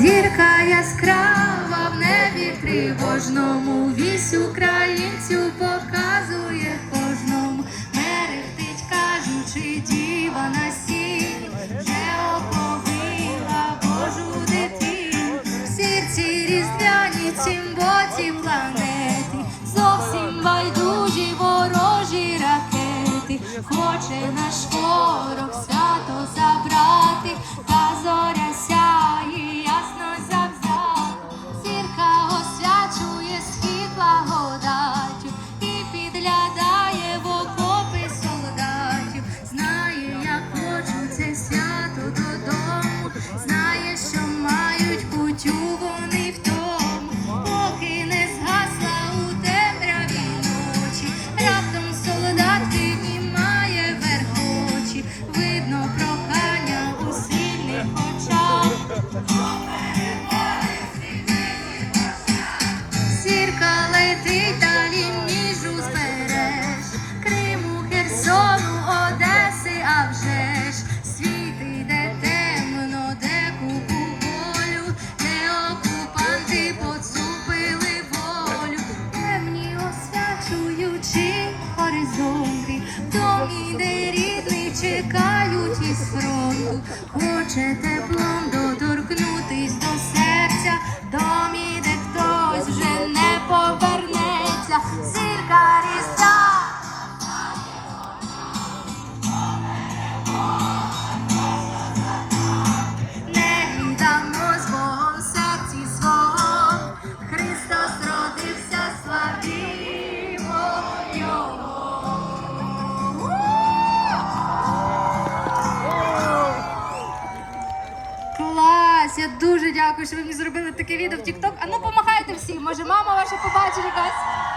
Зірка яскрава в небі тривожному, вісь українцю показує кожному, мерехтить, кажучи, діва на сіль, вже оповила Божу дитину, всі ці різдвяні цімботі планети, зовсім байдужі ворожі ракети, хоче наш ворог свято забрати. Далі ніж узбереж Криму, Херсону, Одеси, а вже ж світ темно, де купу болю, де окупанти поцупили волю, темні освячуючи горизонти, домі, де рідний чекають із фронту, хоче теплом доторкнутись Клас! Я дуже дякую, що ви мені зробили таке відео в TikTok. А ну помагайте всі. Може, мама ваша побачить якась.